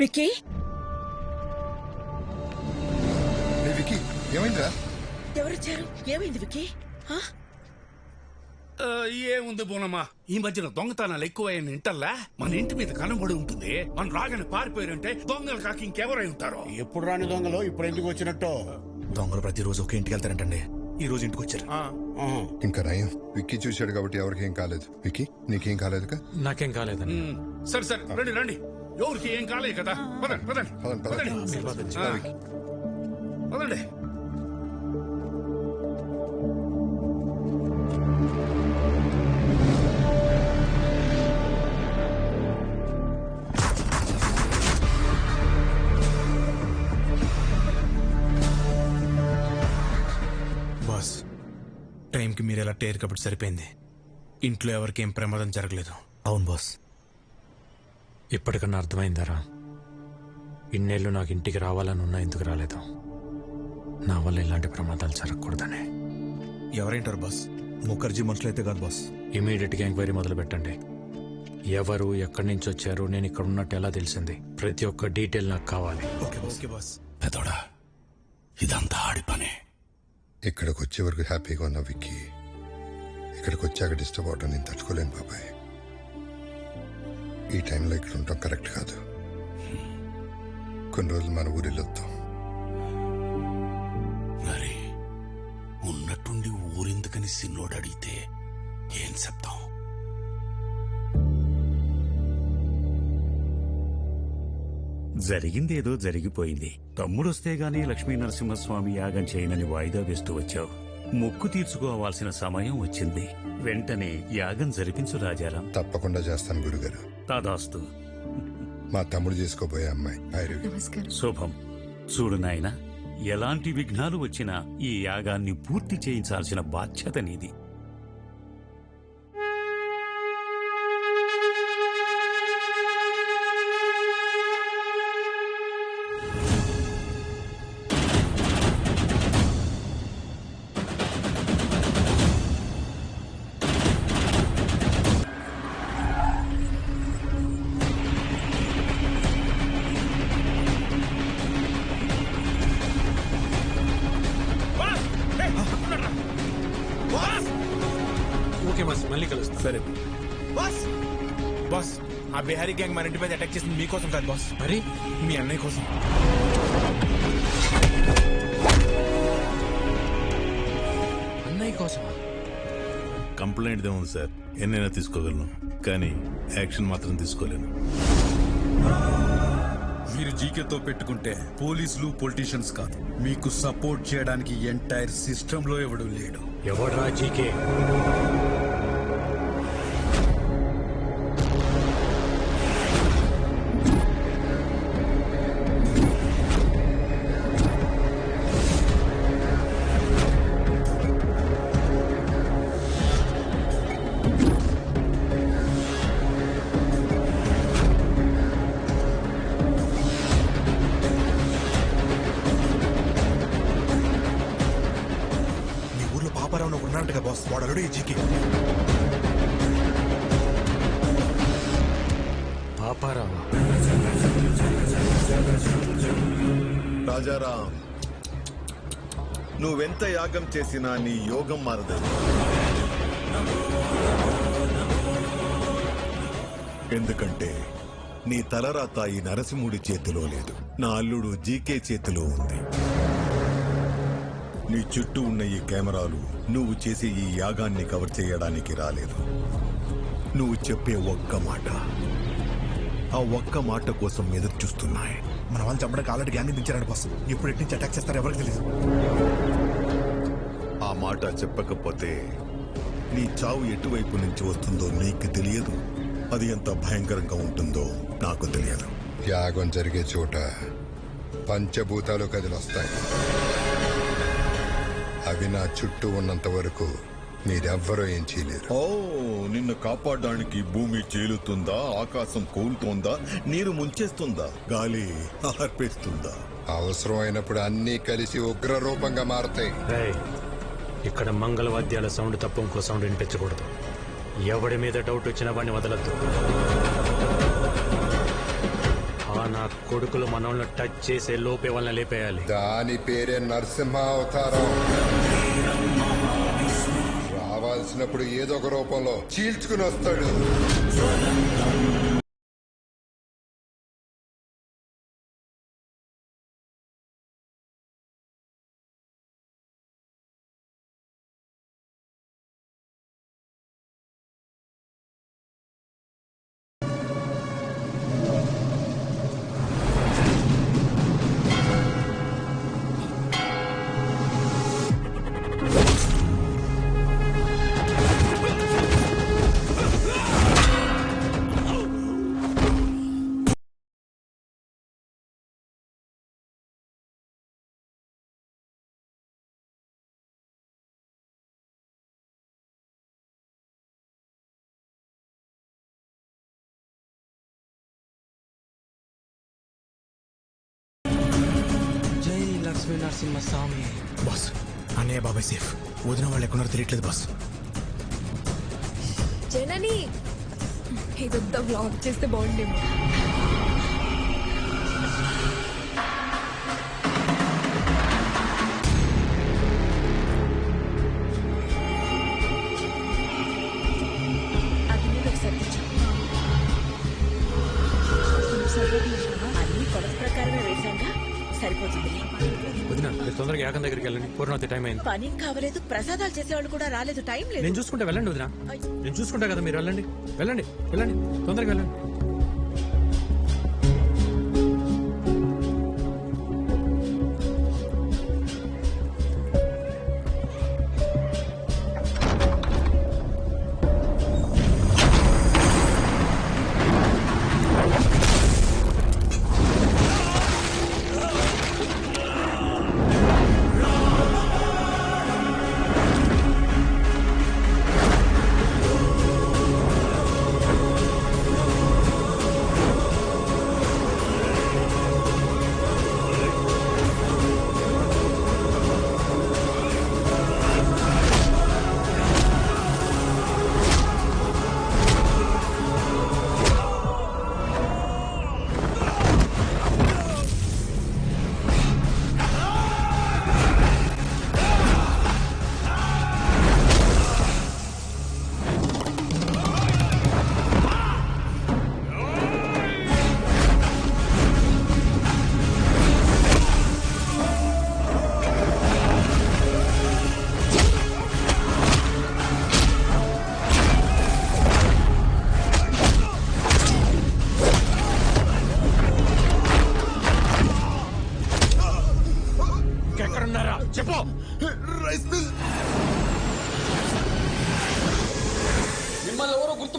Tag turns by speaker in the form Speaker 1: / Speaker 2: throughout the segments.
Speaker 1: విక్కీ?
Speaker 2: రే wiki ఏమైందిరా?
Speaker 1: ఎవరొచ్చారు? ఏమైంది ఆ?
Speaker 3: ఆ, ఏముంది బోనమ్మా? ఈ మధ్యన దొంగతనాలు ఎక్కువైన ఇంటల్లా మన ఇంటి మీద కనబడి ఉంటుంది. మన రాగానే పారిపోయారంటే దొంగలు కాక ఇంకెవరై ఉంటారో?
Speaker 4: ఎప్పుడు రాని దొంగలు? ఇప్పుడు ఎందుకు వచ్చినట్టు?
Speaker 5: దొంగలు ప్రతిరోజు ఒకే ఇంటికి వెళ్తారంటండి. ఈ రోజు ఇంటికి వచ్చారు.
Speaker 4: ఆహా.
Speaker 2: ఇంకా నయం విక్కీ చూశాడు కాబట్టి ఎవరికి ఏం కాలేదు. విక్కీ నీకేం కాలేదుగా?
Speaker 6: నాకేం కాలేదండి
Speaker 3: ఉమ్, సరే సరే రండి రండి. ఎవరికి ఏం కాలేదు కదా? పదండి పదండి.
Speaker 2: పదండి, పదండి.
Speaker 5: బాస్ టైంకి మీరు ఎలా టేర్ కాబట్టి సరిపోయింది? ఇంట్లో ఎవరికి ఏం ప్రమాదం జరగలేదు.
Speaker 6: అవును బాస్. ఇప్పటికన్నా అర్థమైందారా? ఇన్నేళ్ళు నాకు ఇంటికి రావాలని ఉన్నా ఎందుకు రాలేదు? నా వల్ల ఇలాంటి ప్రమాదాలు జరగకూడదని.
Speaker 5: ఎవరైంటారు బాస్? ముఖర్జీ మనుషులైతే కాదు బాస్.
Speaker 6: ఇమీడియట్గా ఎంక్వైరీ మొదలు పెట్టండి ఎవరు ఎక్కడి నుంచి వచ్చారు నేను ఇక్కడ ఉన్నట్టు ఎలా తెలిసింది? ప్రతి ఒక్క డీటెయిల్ నాకు కావాలి.
Speaker 3: పెదోడా ఇదంతా ఆడి పనే.
Speaker 2: ఇక్కడికి వచ్చే వరకు హ్యాపీగా ఉన్నా విక్కీ ఇక్కడికి వచ్చాక డిస్టర్బ్ అవటం నేను తట్టుకోలేను బాబాయ్. ఈ టైంలో ఇక్కడ ఉండటం కరెక్ట్ కాదు. కొన్ని రోజులు మన ఊరు వెళ్ళొద్దాం.
Speaker 3: మరి ఉన్నట్టుండి ఊరెందుకని సిన్నోడు అడిగితే ఏం చెప్తాం?
Speaker 7: జరిగిందేదో జరిగిపోయింది. తమ్ముడొస్తే గానీ లక్ష్మీ నరసింహస్వామి యాగం చేయనని వాయిదా వేస్తూ వచ్చావు. మొక్కు తీర్చుకోవాల్సిన సమయం వచ్చింది. వెంటనే యాగం జరిపించు రాజారాం.
Speaker 2: తప్పకుండా చేస్తాను గురుగారు.
Speaker 7: తాదాస్తు.
Speaker 2: మా తమ్ముడు చేసుకోబోయే అమ్మాయి భైరవి
Speaker 7: శుభం. చూడు నాయనా ఎలాంటి విఘ్నాలు వచ్చినా ఈ యాగాన్ని పూర్తి చేయించాల్సిన బాధ్యత నీది.
Speaker 6: ఓకే బాస్ మళ్ళీ కలుస్తాను
Speaker 5: సరే. బాస్ బాస్ ఆ బిహారీ గ్యాంగ్ మన ఇంటి మీద అటాక్ చేసింది మీకోసం కాదు బాస్.
Speaker 6: మరి?
Speaker 5: మీ అన్నయ్య కోసం.
Speaker 6: అన్నయ్య కోసమా
Speaker 8: కంప్లైంట్ ఉంది సార్. ఎన్నైనా తీసుకోగలను. కానీ యాక్షన్ మాత్రం తీసుకోలేను.
Speaker 9: మీరు జీకేతో పెట్టుకుంటే పోలీసులు పొలిటీషియన్స్ కాదు. మీకు సపోర్ట్ చేయడానికి ఎంటైర్ సిస్టమ్లో ఎవడు లేడు.
Speaker 6: ఎవడ్రా జీకే?
Speaker 5: బాస్ వాడు అల్లుడు ఈ జీకి.
Speaker 6: పాపారావా.
Speaker 10: రాజారాం నువ్వెంత యాగం చేసినా నీ యోగం మారదు. ఎందుకంటే నీ తలరాత ఈ నరసింహుడి చేతిలో లేదు. నా అల్లుడు జీకే చేతిలో ఉంది. నీ చుట్టూ ఉన్న ఈ కెమెరాలు నువ్వు చేసే ఈ యాగాన్ని కవర్ చేయడానికి రాలేదు. నువ్వు చెప్పే ఒక్క మాట. ఆ ఒక్క మాట కోసం ఎదురు చూస్తున్నాయి.
Speaker 5: మన వాళ్ళు చంపడానికి ఆల్రెడీ గ్యాంగ్ దించారంట బాస్ ఇప్పుడు ఎటు నుంచి అటాక్ చేస్తారు ఎవరికి తెలియదు
Speaker 10: ఆ మాట చెప్పకపోతే నీ చావు ఎటువైపు నుంచి వస్తుందో నీకు తెలియదు. అది ఎంత భయంకరంగా ఉంటుందో నాకు తెలియదు.
Speaker 2: యాగం జరిగే చోట పంచభూతాలు కదిలొస్తాయి. అవి నా చుట్టూ ఉన్నంత వరకు మీరెవ్వరూ ఏం చేయలేరు.
Speaker 10: ఓ నిన్ను కాపాడడానికి భూమి చీలుతుందా? ఆకాశం కూలుతోందా? నీరు ముంచేస్తుందా? గాలి ఆర్పేస్తుందా
Speaker 2: అవసరం అయినప్పుడు అన్నీ కలిసి ఉగ్ర రూపంగా మారతాయి.
Speaker 6: రేయ్ ఇక్కడ మంగళవాద్యాల సౌండ్ తప్ప ఇంకో సౌండ్ వినిపించకూడదు. ఎవడి మీద డౌట్ వచ్చినా వాడిని వదలద్దు. నా కొడుకులు మనల్ని టచ్ చేసే లోపే వాళ్ళని లేపేయాలి.
Speaker 2: దాని పేరే నరసింహ అవతారం రావాల్సినప్పుడు ఏదో ఒక రూపంలో చీల్చుకుని వస్తాడు.
Speaker 5: లక్ష్మీ నరసింహ స్వామి బాస్. అన్నయ్య బాబాయ్ సేఫ్ వదిన వాళ్ళు ఎక్కడున్నారో తెలియట్లేదు బాస్.
Speaker 11: జనని! ఇదంతా బ్లాక్ చేస్తే బాగుండేమో.
Speaker 6: యాగం దగ్గరికి వెళ్ళండి. పూర్ణవతి టైం అయింది.
Speaker 1: పని కావలేదు ప్రసాదాలు చేసేవాళ్ళు కూడా రాలేదు టైం
Speaker 6: నేను
Speaker 1: లేదు
Speaker 6: చూసుకుంటా వెళ్ళండి వదిన. నేను చూసుకుంటా కదా మీరు వెళ్ళండి. వెళ్ళండి వెళ్ళండి. తొందరగా వెళ్ళండి.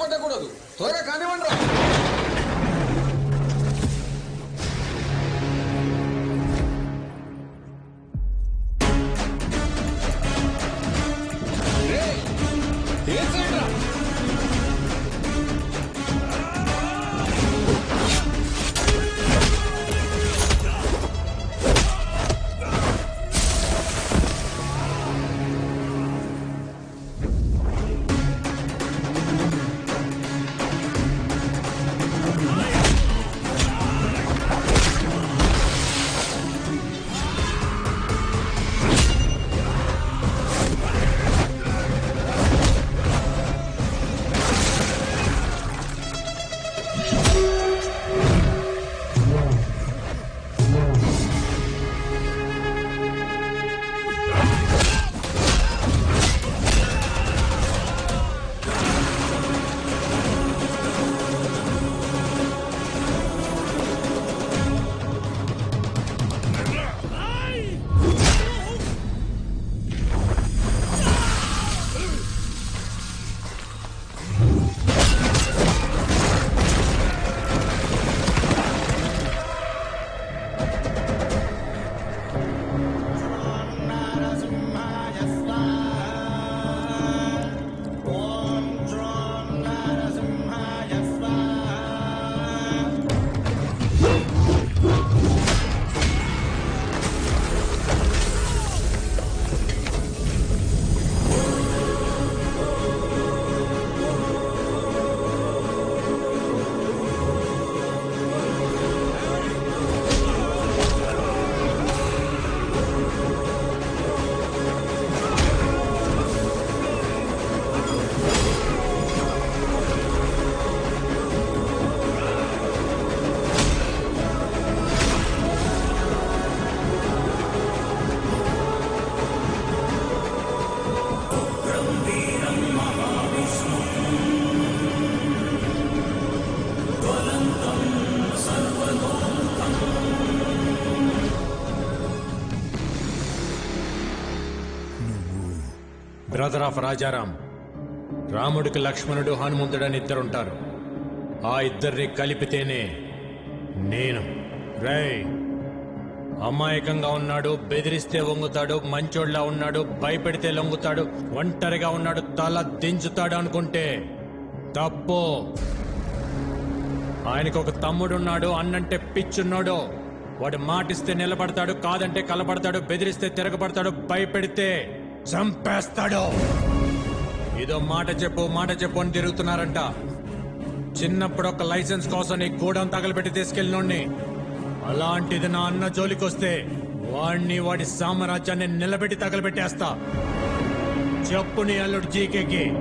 Speaker 6: సిగ్గుపడకూడదు త్వరగా కానివ్వండి రా. బ్రదర్ ఆఫ్ రాజారాం రాముడికి లక్ష్మణుడు హనుమంతుడు అని ఇద్దరుంటారు. ఆ ఇద్దరిని కలిపితేనే నేను రై అమాయకంగా ఉన్నాడు బెదిరిస్తే వంగుతాడు మంచోళ్ళ ఉన్నాడు భయపెడితే లొంగుతాడు ఒంటరిగా ఉన్నాడు తల దించుతాడు అనుకుంటే తప్పు? ఆయనకు ఒక తమ్ముడున్నాడు అన్నంటే పిచ్చున్నాడు. వాడు మాటిస్తే నిలబడతాడు కాదంటే కలబడతాడు బెదిరిస్తే తిరగబడతాడు భయపెడితే చంపేస్తాడు. ఇదో మాట చెప్పు మాట చెప్పు అని తిరుగుతున్నారంట. చిన్నప్పుడు ఒక లైసెన్స్ కోసం నీ గూడెం తగలబెట్టి తీసుకెళ్ళినోడిని. అలాంటిది నా అన్న జోలికొస్తే వాడిని వాడి సామ్రాజ్యాన్ని నిలబెట్టి తగలబెట్టేస్తా. చెప్పు నీ అల్లుడు జీకేకి.